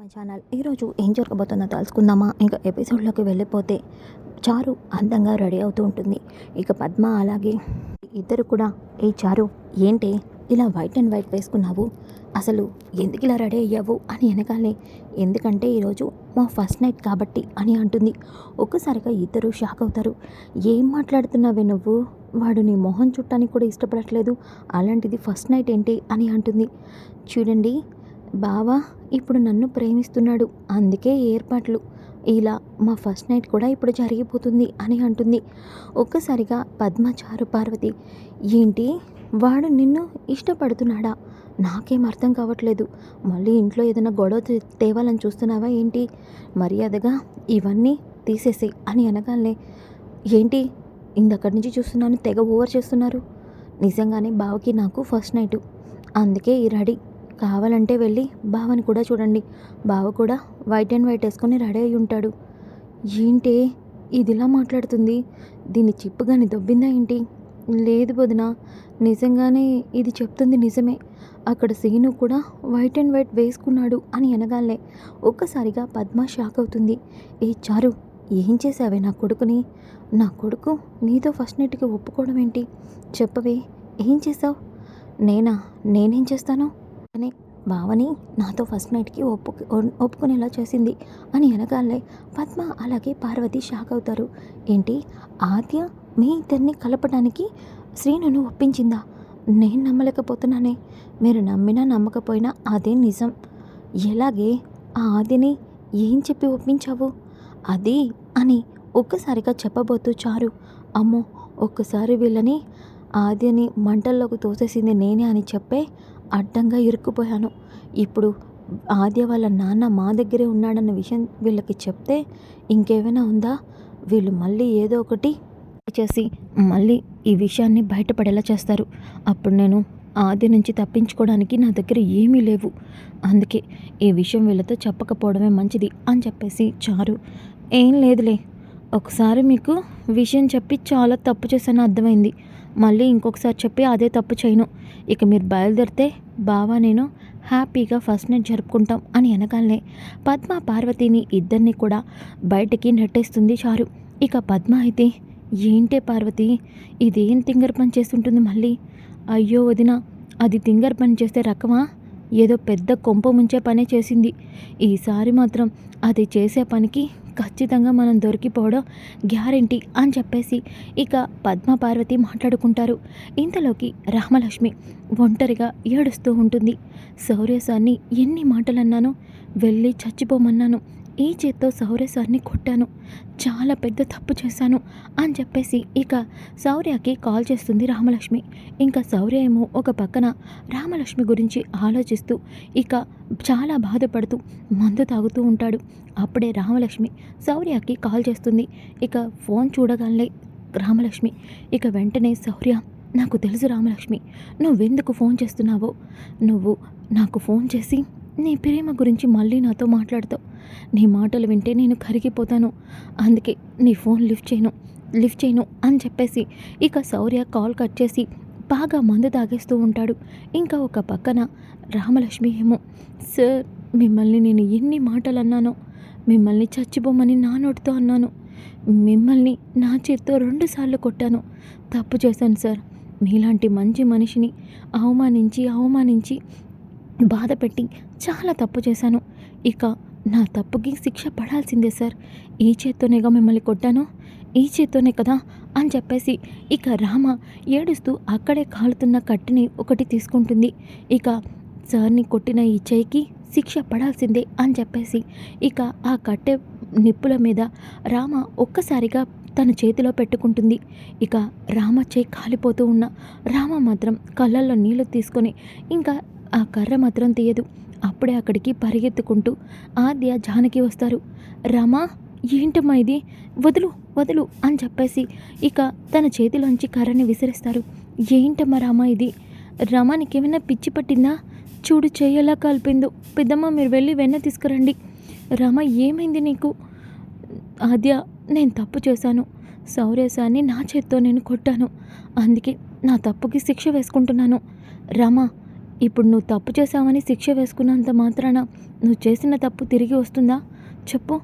My channel. ఈరోజు ఏం జరగబోతుందో తెలుసుకుందామా? ఇంకా ఎపిసోడ్లోకి వెళ్ళిపోతే చారు అందంగా రెడీ అవుతూ ఉంటుంది. ఇక పద్మ అలాగే ఇద్దరు కూడా ఏ చారు ఏంటి? ఇలా వైట్ అండ్ వైట్ వేసుకున్నావు? అసలు ఎందుకు ఇలా రెడీ అయ్యావు? అని వెనకాలే ఎందుకంటే ఈరోజు మా ఫస్ట్ నైట్ కాబట్టి అని అంటుంది. ఒక్కసారిగా ఇద్దరు షాక్ అవుతారు. ఏం మాట్లాడుతున్నావే నువ్వు? వాడు నీ మొహం చుట్టానికి కూడా ఇష్టపడట్లేదు. అలాంటిది ఫస్ట్ నైట్ ఏంటి? అని అంటుంది. చూడండి బావా ఇప్పుడు నన్ను ప్రేమిస్తున్నాడు. అందుకే ఏర్పాట్లు. ఇలా మా ఫస్ట్ నైట్ కూడా ఇప్పుడు జరిగిపోతుంది అని అంటుంది. ఒక్కసారిగా పద్మచారు పార్వతి ఏంటి? వాడు నిన్ను ఇష్టపడుతున్నాడా? నాకేం అర్థం కావట్లేదు. మళ్ళీ ఇంట్లో ఏదైనా గొడవ తేవాలని చూస్తున్నావా ఏంటి? మర్యాదగా ఇవన్నీ తీసేసేయ్ అని అనగానే ఏంటి? ఇందక్కడి నుంచి చూస్తున్నాను తెగ ఓవర్ చేస్తున్నారు. నిజంగానే బావకి నాకు ఫస్ట్ నైట్. అందుకే ఈ రెడీ కావాలంటే వెళ్ళి బావని కూడా చూడండి. బావ కూడా వైట్ అండ్ వైట్ వేసుకొని రెడీ అయి ఉంటాడు. ఏంటి? ఇదిలా మాట్లాడుతుంది. దీన్ని చిప్పు కానీ దొబ్బిందా ఏంటి? లేదు వదిన. నిజంగానే ఇది చెప్తుంది నిజమే. అక్కడ సీను కూడా వైట్ అండ్ వైట్ వేసుకున్నాడు అని అనగానే ఒక్కసారిగా పద్మ షాక్ అవుతుంది. ఏ చారు ఏం చేసావే నా కొడుకుని? నా కొడుకు నీతో ఫస్ట్ నైట్కి ఒప్పుకోవడం ఏంటి? చెప్పవే. ఏం చేసావు నేనా? నేనేం చేస్తాను? అనే భావని నాతో ఫస్ట్ నైట్కి ఒప్పు ఒప్పుకునేలా చేసింది అని అనగానే పద్మ అలాగే పార్వతి షాక్ అవుతారు. ఏంటి? ఆద్య మీ ఇద్దరిని కలపడానికి శ్రీనును ఒప్పించిందా? నేను నమ్మలేకపోతున్నానే. మీరు నమ్మినా నమ్మకపోయినా అదే నిజం. ఎలాగే ఆ ఆద్యని ఏం చెప్పి ఒప్పించావు? అది అని ఒక్కసారిగా చెప్పబోతూ చారు. అమ్మో ఒక్కసారి వీళ్ళని ఆద్యని మంటల్లోకి తోసేసింది నేనే అని చెప్పే అడ్డంగా ఇరుక్కుపోయాను. ఇప్పుడు ఆద్య వాళ్ళ నాన్న మా దగ్గరే ఉన్నాడన్న విషయం వీళ్ళకి చెప్తే ఇంకేమైనా ఉందా? వీళ్ళు మళ్ళీ ఏదో ఒకటి చేసి మళ్ళీ ఈ విషయాన్ని బయటపడేలా చేస్తారు. అప్పుడు నేను ఆది నుంచి తప్పించుకోవడానికి నా దగ్గర ఏమీ లేవు. అందుకే ఈ విషయం వీళ్ళతో చెప్పకపోవడమే మంచిది అని చెప్పేసి చారు. ఏం లేదులే. ఒకసారి మీకు విషయం చెప్పి చాలా తప్పు చేశాను అర్థమైంది. మళ్ళీ ఇంకొకసారి చెప్పి అదే తప్పు చేయను. ఇక మీరు బయలుదేరితే బావా నేను హ్యాపీగా ఫస్ట్ నైట్ జరుపుకుంటాం అని అనగానే పద్మ పార్వతిని ఇద్దరిని కూడా బయటికి నెట్టేస్తుంది చారు. ఇక పద్మ అయితే ఏంటే పార్వతి ఇదేం తింగర్ పని చేస్తుంటుంది మళ్ళీ? అయ్యో వదిన అది తింగర్ పని చేస్తే రకమా? ఏదో పెద్ద కొంప ముంచే పనే చేసింది. ఈసారి మాత్రం అది చేసే పనికి ఖచ్చితంగా మనం దొరికిపోవడం గ్యారంటీ అని చెప్పేసి ఇక పద్మ పార్వతి మాట్లాడుకుంటారు. ఇంతలోకి రామలక్ష్మి ఒంటరిగా ఏడుస్తూ ఉంటుంది. సౌర్యసాన్ని ఎన్ని మాటలన్నానో వెళ్ళి చచ్చిపోమన్నాను. ఈ చేత్తో సౌర్య సార్ని కొట్టాను. చాలా పెద్ద తప్పు చేశాను అని చెప్పేసి ఇక సౌర్యకి కాల్ చేస్తుంది రామలక్ష్మి. ఇంకా శౌర్య ఏమో ఒక పక్కన రామలక్ష్మి గురించి ఆలోచిస్తూ ఇక చాలా బాధపడుతూ మందు తాగుతూ ఉంటాడు. అప్పుడే రామలక్ష్మి సౌర్యకి కాల్ చేస్తుంది. ఇక ఫోన్ చూడగానే రామలక్ష్మి ఇక వెంటనే సౌర్య నాకు తెలుసు రామలక్ష్మి నువ్వెందుకు ఫోన్ చేస్తున్నావో? నువ్వు నాకు ఫోన్ చేసి నీ ప్రేమ గురించి మళ్ళీ నాతో మాట్లాడతావు. నీ మాటలు వింటే నేను కరిగిపోతాను. అందుకే నీ ఫోన్ లిఫ్ట్ చేయను లిఫ్ట్ చేయను అని చెప్పేసి ఇక శౌర్య కాల్ కట్ చేసి బాగా మందు తాగేస్తూ ఉంటాడు. ఇంకా ఒక పక్కన రామలక్ష్మి ఏమో సార్ మిమ్మల్ని నేను ఎన్ని మాటలు అన్నానో మిమ్మల్ని చచ్చిపోమని నా నోటితో అన్నాను. మిమ్మల్ని నా చేత్తో రెండుసార్లు కొట్టాను. తప్పు చేశాను సార్. మీలాంటి మంచి మనిషిని అవమానించి అవమానించి బాధ పెట్టి చాలా తప్పు చేశాను. ఇక నా తప్పుకి శిక్ష పడాల్సిందే సార్. ఈ చేత్తోనేగా మిమ్మల్ని కొట్టాను? ఈ చేత్తోనే కదా అని చెప్పేసి ఇక రామ ఏడుస్తూ అక్కడే కాలుతున్న కట్టిని ఒకటి తీసుకుంటుంది. ఇక సార్ని కొట్టిన ఈ చేయికి శిక్ష పడాల్సిందే అని చెప్పేసి ఇక ఆ కట్టె నిప్పుల మీద రామ ఒక్కసారిగా తన చేతిలో పెట్టుకుంటుంది. ఇక రామ చేయి కాలిపోతూ ఉన్న రామ మాత్రం కళ్ళల్లో నీళ్ళు తీసుకొని ఇంకా ఆ కర్ర మాత్రం తీయదు. అప్పుడే అక్కడికి పరిగెత్తుకుంటూ ఆద్య జానకి వస్తారు. రామా ఏంటమ్మా ఇది? వదులు వదులు అని చెప్పేసి ఇక తన చేతిలోంచి కర్రని విసిరేస్తారు. ఏంటమ్మా రామా ఇది? రమానికి ఏమైనా పిచ్చి పట్టిందా? చూడు చెయ్యలా కలిపిందో. పెద్దమ్మ మీరు వెళ్ళి వెన్న తీసుకురండి. రమ ఏమైంది నీకు? ఆద్య నేను తప్పు చేశాను. సౌరేశాన్ని నా చేత్తో నేను కొట్టాను. అందుకే నా తప్పుకి శిక్ష వేసుకుంటున్నాను. రమ ఇప్పుడు నువ్వు తప్పు చేశావని శిక్ష వేసుకున్నంత మాత్రాన నువ్వు చేసిన తప్పు తిరిగి వస్తుందా? చెప్పు.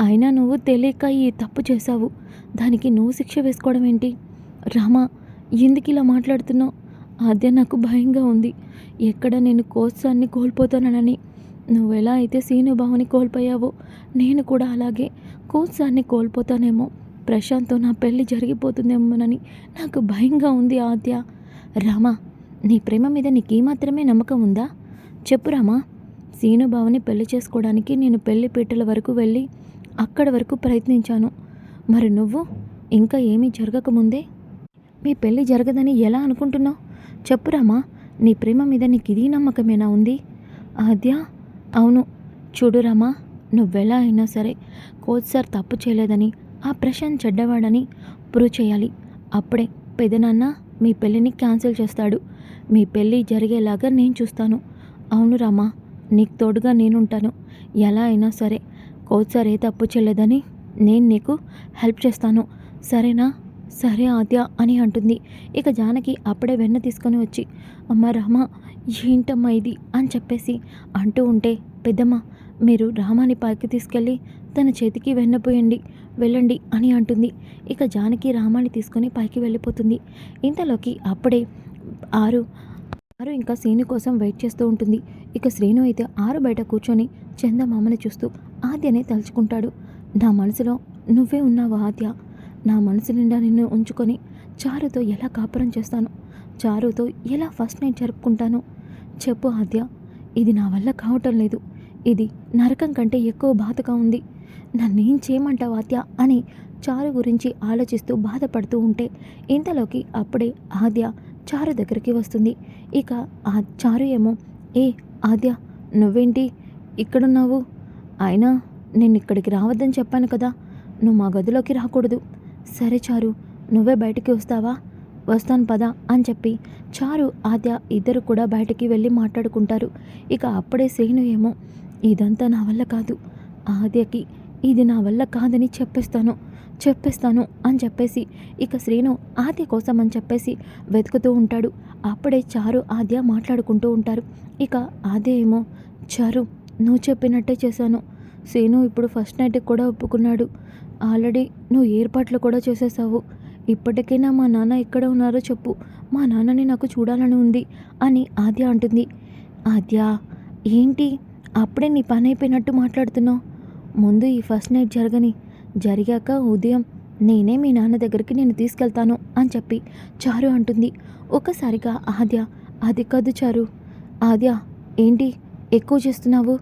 అయినా నువ్వు తెలియక ఈ తప్పు చేశావు. దానికి నువ్వు శిక్ష వేసుకోవడం ఏంటి? రామా ఎందుకు ఇలా మాట్లాడుతున్నావు? అదే నాకు భయంగా ఉంది. ఎక్కడ నేను కోత్సాన్ని కోల్పోతానని నువ్వు ఎలా అయితే సీనుబావని కోల్పోయావో నేను కూడా అలాగే కోత్సాన్ని కోల్పోతానేమో. ప్రశాంత్తో నా పెళ్ళి జరిగిపోతుందేమోనని నాకు భయంగా ఉంది ఆద్య. రామా నీ ప్రేమ మీద నీకు మాత్రమే నమ్మకం ఉందా? చెప్పురామా సీనుబావని పెళ్ళి చేసుకోవడానికి నేను పెళ్ళి పీటల వరకు వెళ్ళి అక్కడి వరకు ప్రయత్నించాను. మరి నువ్వు? ఇంకా ఏమీ జరగకముందే? మీ పెళ్ళి జరగదని ఎలా అనుకుంటున్నావు? చెప్పురామా నీ ప్రేమ మీద నీకు ఇది నమ్మకమేనా ఉంది? ఆద్య? అవును. చూడురామా నువ్వెలా అయినా సరే కోచ్ సార్ తప్పు చేయలేదని ఆ ప్రశాంత్ చెడ్డవాడని ప్రూవ్ చేయాలి. అప్పుడే పెదనాన్న మీ పెళ్ళిని క్యాన్సిల్ చేస్తాడు. మీ పెళ్ళి జరిగేలాగా నేను చూస్తాను. అవును రామా నీకు తోడుగా నేనుంటాను. ఎలా అయినా సరే కోచ్ సార్ ఏ తప్పు చేయలేదని నేను నీకు హెల్ప్ చేస్తాను. సరేనా? సరే ఆద్య అని అంటుంది. ఇక జానకి అప్పుడే వెన్న తీసుకొని వచ్చి అమ్మ రామ ఏంటమ్మా ఇది? అని చెప్పేసి అంటూ ఉంటే పెద్దమ్మ మీరు రామాని పైకి తీసుకెళ్ళి తన చేతికి వెన్నపోయండి వెళ్ళండి అని అంటుంది. ఇక జానకి రామాని తీసుకొని పైకి వెళ్ళిపోతుంది. ఇంతలోకి అప్పుడే ఆరు ఆరు ఇంకా శ్రీను కోసం వెయిట్ చేస్తూ ఉంటుంది. ఇక శ్రీను అయితే ఆరు బయట కూర్చొని చందమామని చూస్తూ ఆద్యనే తలుచుకుంటాడు. నా మనసులో నువ్వే ఉన్నావు ఆద్య? నా మనసు నిండా నిన్ను ఉంచుకొని చారుతో ఎలా కాపురం చేస్తాను? చారుతో ఎలా ఫస్ట్ నైట్ జరుపుకుంటాను? చెప్పు ఆద్య ఇది నా వల్ల కావటం లేదు. ఇది నరకం కంటే ఎక్కువ బాధగా ఉంది. నన్నేం చేయమంటావు ఆద్య అని చారు గురించి ఆలోచిస్తూ బాధపడుతూ ఉంటే ఇంతలోకి అప్పుడే ఆద్య చారు దగ్గరికి వస్తుంది. ఇక ఆ చారు ఏమో ఏ ఆద్య నువ్వేంటి ఇక్కడున్నావు? అయినా నేను ఇక్కడికి రావద్దని చెప్పాను కదా నువ్వు మా గదిలోకి రాకూడదు. సరే చారు నువ్వే బయటికి వస్తావా? వస్తాను పదా అని చెప్పి చారు ఆద్య ఇద్దరు కూడా బయటికి వెళ్ళి మాట్లాడుకుంటారు. ఇక అప్పుడే శ్రీను ఏమో ఇదంతా నా వల్ల కాదు. ఆద్యకి ఇది నా వల్ల కాదని చెప్పేస్తాను చెప్పేస్తాను అని చెప్పేసి ఇక శ్రీను ఆద్య కోసం అని చెప్పేసి వెతుకుతూ ఉంటాడు. అప్పుడే చారు ఆద్య మాట్లాడుకుంటూ ఉంటారు. ఇక ఆద్య ఏమో చారు నువ్వు చెప్పినట్టే చేశాను. శ్రీను ఇప్పుడు ఫస్ట్ నైట్కి కూడా ఒప్పుకున్నాడు. ఆల్రెడీ నువ్వు ఏర్పాట్లు కూడా చేసేసావు. ఇప్పటికైనా మా నాన్న ఎక్కడ ఉన్నారో చెప్పు. మా నాన్నని నాకు చూడాలని ఉంది అని ఆద్య అంటుంది. ఆద్య ఏంటి? అప్పుడే నీ పని అయిపోయినట్టు మాట్లాడుతున్నావు. ముందు ఈ ఫస్ట్ నైట్ జరగని జరిగాక ఉదయం నేనే మీ నాన్న దగ్గరికి నేను తీసుకెళ్తాను అని చెప్పి చారు అంటుంది. ఒక్కసారిగా ఆద్య అది కాదు చారు. ఆద్య ఏంటి? ఎక్కువ చేస్తున్నావు?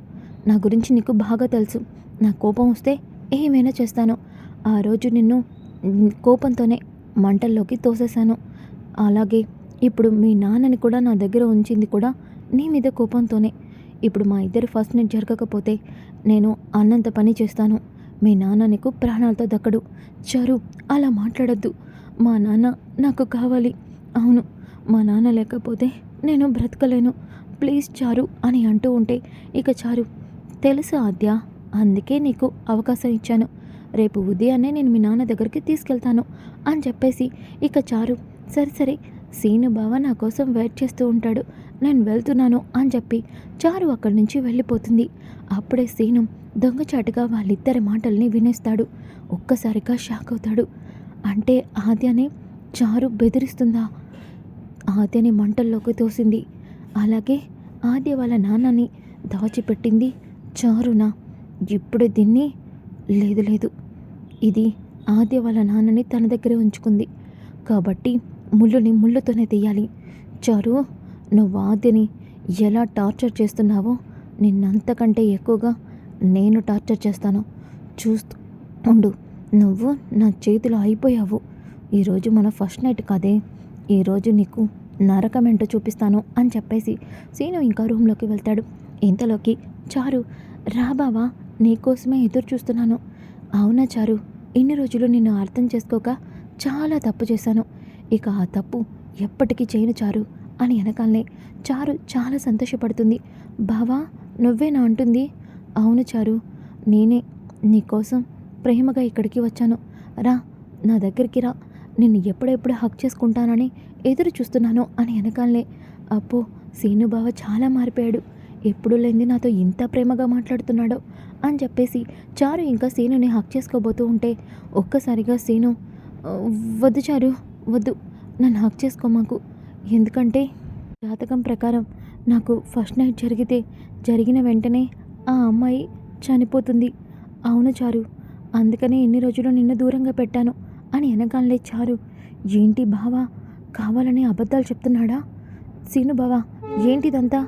నా గురించి నీకు బాగా తెలుసు. నా కోపం వస్తే ఏమైనా చేస్తాను. ఆ రోజు నిన్ను కోపంతోనే మంటల్లోకి తోసేశాను. అలాగే ఇప్పుడు మీ నాన్నని కూడా నా దగ్గర ఉంచింది కూడా నీ మీద కోపంతోనే. ఇప్పుడు మా ఇద్దరు ఫస్ట్ నైట్ జరగకపోతే నేను అన్నంత పని చేస్తాను. మీ నాన్న నీకు ప్రాణాలతో దక్కడు. చారు అలా మాట్లాడద్దు. మా నాన్న నాకు కావాలి. అవును మా నాన్న లేకపోతే నేను బ్రతకలేను. ప్లీజ్ చారు అని అంటూ ఉంటే ఇక చారు తెలుసు ఆద్య అందుకే నీకు అవకాశం ఇచ్చాను. రేపు ఉదయాన్నే నేను మీ నాన్న దగ్గరికి తీసుకెళ్తాను అని చెప్పేసి ఇక చారు సరే సరే సీను బావ నా కోసం వెయిట్ చేస్తూ ఉంటాడు. నేను వెళ్తున్నాను అని చెప్పి చారు అక్కడి నుంచి వెళ్ళిపోతుంది. అప్పుడే సీను దొంగచాటుగా వాళ్ళిద్దరి మాటల్ని వినేస్తాడు. ఒక్కసారిగా షాక్ అవుతాడు. అంటే ఆద్యనే చారు బెదిరిస్తుందా? ఆద్యని మంటల్లోకి తోసింది. అలాగే ఆద్య వాళ్ళ నాన్నని దాచిపెట్టింది చారునా? ఇప్పుడు దీన్ని లేదు లేదు. ఇది ఆద్య వాళ్ళ నాన్నని తన దగ్గరే ఉంచుకుంది. కాబట్టి ముళ్ళుని ముళ్ళుతోనే తీయాలి. చారు నువ్వు ఆద్యని ఎలా టార్చర్ చేస్తున్నావో నిన్నంతకంటే ఎక్కువగా నేను టార్చర్ చేస్తాను. చూస్తూ ఉండు. నువ్వు నా చేతిలో అయిపోయావు. ఈరోజు మన ఫస్ట్ నైట్ కాదే. ఈరోజు నీకు నరకమేంటో చూపిస్తాను అని చెప్పేసి సీను ఇంకా రూమ్లోకి వెళ్తాడు. ఇంతలోకి చారు రా బావా నీకోసమే ఎదురు చూస్తున్నాను. అవునా చారు ఇన్ని రోజులు నిన్ను అర్థం చేసుకోక చాలా తప్పు చేశాను. ఇక ఆ తప్పు ఎప్పటికీ చేయను చారు. అని వెనకాలనే చారు చాలా సంతోషపడుతుంది. బావా నువ్వేనా అంటుంది. అవును చారు నేనే నీకోసం ప్రేమగా ఇక్కడికి వచ్చాను. రా నా దగ్గరికి రా. నిన్ను ఎప్పుడెప్పుడు హక్ చేసుకుంటానని ఎదురు చూస్తున్నాను అని వెనకాలనే అప్పో సీను బావ చాలా మారిపోయాడు. ఎప్పుడు లేనిది నాతో ఇంత ప్రేమగా మాట్లాడుతున్నాడో అని చెప్పేసి చారు ఇంకా సీనుని హక్ చేసుకోబోతూ ఉంటే ఒక్కసారిగా సీను వద్దు చారు వద్దు. నన్ను హక్ చేసుకో మాకు. ఎందుకంటే జాతకం ప్రకారం నాకు ఫస్ట్ నైట్ జరిగితే జరిగిన వెంటనే ఆ అమ్మాయి చనిపోతుంది. అవును చారు అందుకనే ఎన్ని రోజులు నిన్ను దూరంగా పెట్టాను అని వెనకాలే చారు ఏంటి బావా కావాలని అబద్ధాలు చెప్తున్నాడా? సీను బావా ఏంటిదంతా?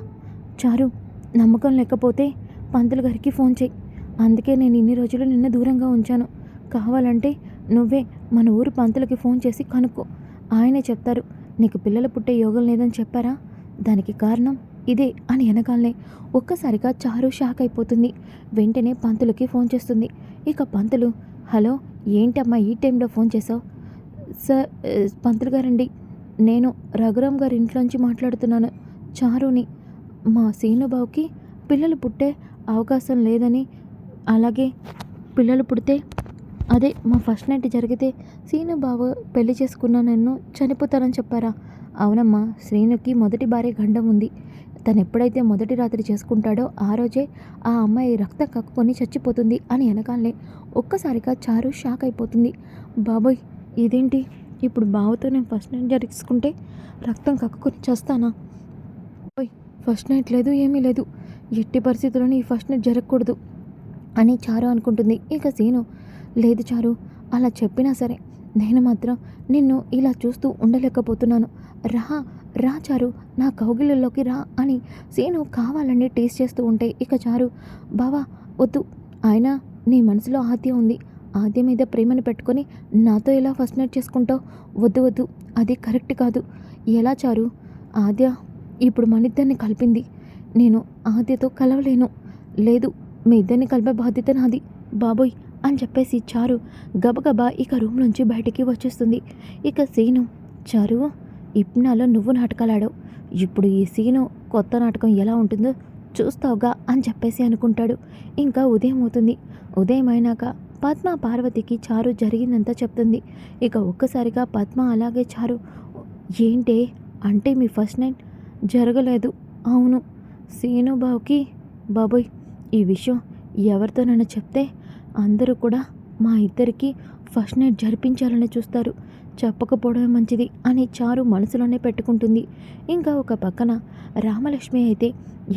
చారు నమ్మకం లేకపోతే పంతులు గారికి ఫోన్ చేయి. అందుకే నేను ఇన్ని రోజులు నిన్న దూరంగా ఉంచాను. కావాలంటే నువ్వే మన ఊరు పంతులకి ఫోన్ చేసి కనుక్కో. ఆయనే చెప్తారు. నీకు పిల్లలు పుట్టే యోగం లేదని చెప్పారా? దానికి కారణం ఇదే అని అనగానే ఒక్కసారిగా చారు షాక్ అయిపోతుంది. వెంటనే పంతులకి ఫోన్ చేస్తుంది. ఇక పంతులు హలో ఏంటమ్మా ఈ టైంలో ఫోన్ చేసావు సార్ పంతులు గారండి. నేను రఘురామ్ గారి ఇంట్లోంచి మాట్లాడుతున్నాను. చారుని మా సీనుబావుకి పిల్లలు పుట్టే అవకాశం లేదని అలాగే పిల్లలు పుడితే అదే మా ఫస్ట్ నైట్ జరిగితే సీనుబావు పెళ్ళి చేసుకున్న నన్ను చనిపోతానని చెప్పారా? అవునమ్మా శ్రీనుకి మొదటి భార్య గండం ఉంది. తను ఎప్పుడైతే మొదటి రాత్రి చేసుకుంటాడో ఆ రోజే ఆ అమ్మాయి రక్తం కక్కుకొని చచ్చిపోతుంది అని వెనకాలే ఒక్కసారిగా చారు షాక్ అయిపోతుంది. బాబోయ్ ఇదేంటి? ఇప్పుడు బావతో నేను ఫస్ట్ నైట్ జరిగించుకుంటే రక్తం కక్కుకొని చేస్తానా? ఓయ్ ఫస్ట్ నైట్ లేదు ఏమీ లేదు. ఎట్టి పరిస్థితుల్లోనూ ఈ ఫస్ట్ నైట్ జరగకూడదు అని చారు అనుకుంటుంది. ఇక సీను లేదు చారు అలా చెప్పినా సరే నేను మాత్రం నిన్ను ఇలా చూస్తూ ఉండలేకపోతున్నాను. రా రా చారు నా కౌగిలిలోకి రా అని సీను కావాలని టేస్ట్ చేస్తూ ఉంటే ఇక చారు బావా వద్దు ఆయన నీ మనసులో ఆద్య ఉంది. ఆద్య మీద ప్రేమను పెట్టుకొని నాతో ఎలా ఫస్ట్ నైట్ చేసుకుంటావు? వద్దు వద్దు అది కరెక్ట్ కాదు. ఎలా చారు? ఆద్య ఇప్పుడు మన ఇద్దరిని కలిపింది. నేను ఆద్యతో కలవలేను. లేదు మీ ఇద్దరిని కలిపే బాధ్యత నాది. బాబోయ్ అని చెప్పేసి చారు గబగబా ఇక రూమ్ నుంచి బయటికి వచ్చేస్తుంది. ఇక సీను చారు ఇప్నాలో నువ్వు నాటకాలాడావు. ఇప్పుడు ఈ సీను కొత్త నాటకం ఎలా ఉంటుందో చూస్తావుగా అని చెప్పేసి అనుకుంటాడు. ఇంకా ఉదయం అవుతుంది. ఉదయం అయినాక పద్మ పార్వతికి చారు జరిగిందంతా చెప్తుంది. ఇక ఒక్కసారిగా పద్మ అలాగే చారు ఏంటే? అంటే మీ ఫస్ట్ నైట్ జరగలేదు. అవును సీను బావుకి బాబోయ్ ఈ విషయం ఎవరితోనైనా చెప్తే అందరూ కూడా మా ఇద్దరికి ఫస్ట్ నైట్ జరిపించాలని చూస్తారు. చెప్పకపోవడమే మంచిది అని చారు మనసులోనే పెట్టుకుంటుంది. ఇంకా ఒక పక్కన రామలక్ష్మి అయితే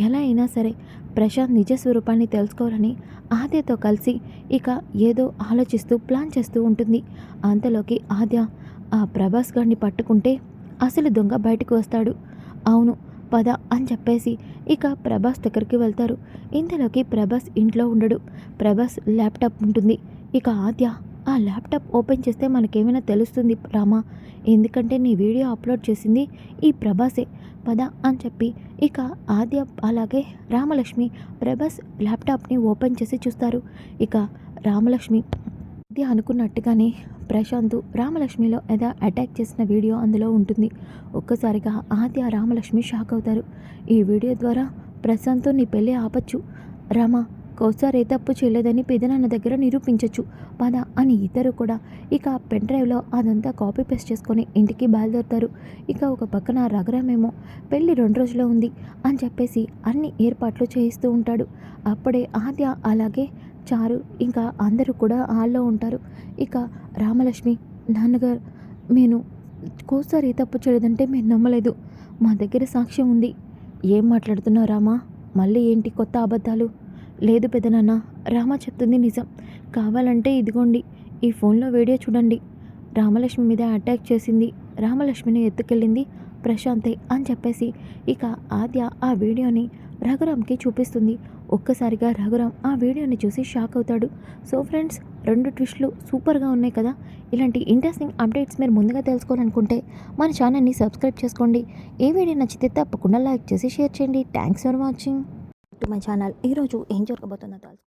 ఎలా అయినా సరే ప్రశాంత్ నిజ స్వరూపాన్ని తెలుసుకోవాలని ఆద్యతో కలిసి ఇక ఏదో ఆలోచిస్తూ ప్లాన్ చేస్తూ ఉంటుంది. అంతలోకి ఆద్య ఆ ప్రభాస్ గారిని పట్టుకుంటే అసలు దొంగ బయటకు వస్తాడు. అవును పద అని చెప్పేసి ఇక ప్రభాస్ దగ్గరికి వెళ్తారు. ఇంతలోకి ప్రభాస్ ఇంట్లో ఉండడు. ప్రభాస్ ల్యాప్టాప్ ఉంటుంది. ఇక ఆద్య ఆ ల్యాప్టాప్ ఓపెన్ చేస్తే మనకేమైనా తెలుస్తుంది రామా? ఎందుకంటే నీ వీడియో అప్లోడ్ చేసింది ఈ ప్రభాసే. పద అని చెప్పి ఇక ఆద్య అలాగే రామలక్ష్మి ప్రభాస్ ల్యాప్టాప్ని ఓపెన్ చేసి చూస్తారు. ఇక రామలక్ష్మి ఇది అనుకున్నట్టుగానే ప్రశాంత్ రామలక్ష్మిలో ఏదో అటాక్ చేసిన వీడియో అందులో ఉంటుంది. ఒక్కసారిగా ఆద్య రామలక్ష్మి షాక్ అవుతారు. ఈ వీడియో ద్వారా ప్రశాంత్తో నీ పెళ్ళి ఆపచ్చు. రామ కౌసార్ ఏ తప్పు చేయలేదని పెదనాన్న దగ్గర నిరూపించవచ్చు పద అని ఇద్దరు కూడా ఇక పెన్ డ్రైవ్లో అదంతా కాపీ పేస్ట్ చేసుకొని ఇంటికి బయలుదేరుతారు. ఇక ఒక పక్కన రగరామేమో పెళ్ళి రెండు రోజుల్లో ఉంది అని చెప్పేసి అన్ని ఏర్పాట్లు చేయిస్తూ ఉంటాడు. అప్పుడే ఆద్య అలాగే చారు. ఇంకా అందరూ కూడా హాల్లో ఉంటారు. ఇక రామలక్ష్మి నాన్నగారు నేను కోసారి తప్పు చేయలేదంటే మేము నమ్మలేదు. మా దగ్గర సాక్ష్యం ఉంది. ఏం మాట్లాడుతున్నావు రామా? మళ్ళీ ఏంటి కొత్త అబద్ధాలు? లేదు పెదనాన్న రామ చెప్తుంది నిజం. కావాలంటే ఇదిగోండి ఈ ఫోన్లో వీడియో చూడండి. రామలక్ష్మి మీద అటాక్ చేసింది. రామలక్ష్మిని ఎత్తుకెళ్ళింది ప్రశాంతే అని చెప్పేసి ఇక ఆద్య ఆ వీడియోని రఘురామ్కి చూపిస్తుంది. ఒక్కసారిగా రఘురామ్ ఆ వీడియోని చూసి షాక్ అవుతాడు. సో ఫ్రెండ్స్ రెండు ట్విస్ట్లు సూపర్గా ఉన్నాయి కదా? ఇలాంటి ఇంట్రెస్టింగ్ అప్డేట్స్ మీరు ముందుగా తెలుసుకోవాలనుకుంటే మన ఛానల్ని సబ్స్క్రైబ్ చేసుకోండి. ఏ వీడియో నచ్చితే తప్పకుండా లైక్ చేసి షేర్ చేయండి. Thanks for watching. To my channel ఈరోజు ఏం జరగబోతుందో తెలుసు